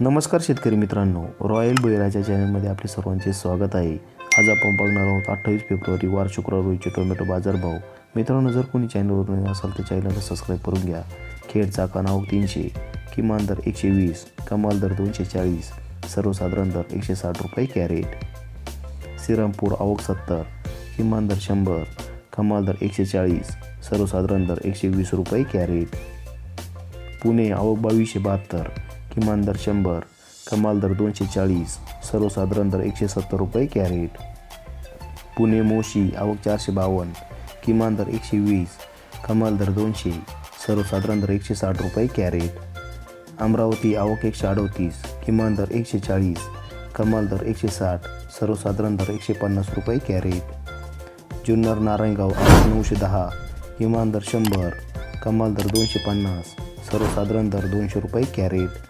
नमस्कार शेतकरी मित्रांनो. रॉयल बळीराजा चॅनलमध्ये आपले सर्वांचे स्वागत आहे. आज आपण बघणार आहोत अठ्ठावीस फेब्रुवारी वार शुक्रवार टोमॅटो बाजारभाव मित्रांनो जर कोणी चॅनलवर नवीन असाल तर चॅनलला सबस्क्राईब करून घ्या. खेड चाका तीनशे किमान दर एकशे वीस कमाल दर दोनशे चाळीस सर्वसाधारण दर एकशे साठ रुपये कॅरेट. श्रीरामपूर आवक सत्तर किमान दर शंभर कमाल दर एकशे चाळीस सर्वसाधारण दर एकशे वीस रुपये कॅरेट. पुणे आवक बावीसशे बहात्तर किमान दर शंभर कमाल दर दोनशे चाळीस सर्वसाधारण दर एकशे सत्तर रुपये कॅरेट. पुणे मोशी आवक चारशे बावन्न किमान दर एकशे वीस कमाल दर दोनशे सर्वसाधारण दर एकशे साठ रुपये कॅरेट. अमरावती आवक एकशे अडोतीस किमान दर एकशे चाळीस कमाल दर एकशे साठ सर्वसाधारण दर एकशे पन्नास रुपये कॅरेट. जुन्नर नारायणगाव आवक नऊशे दहा किमान दर शंभर कमाल दर दोनशे पन्नास सर्वसाधारण दर दोनशे रुपये कॅरेट.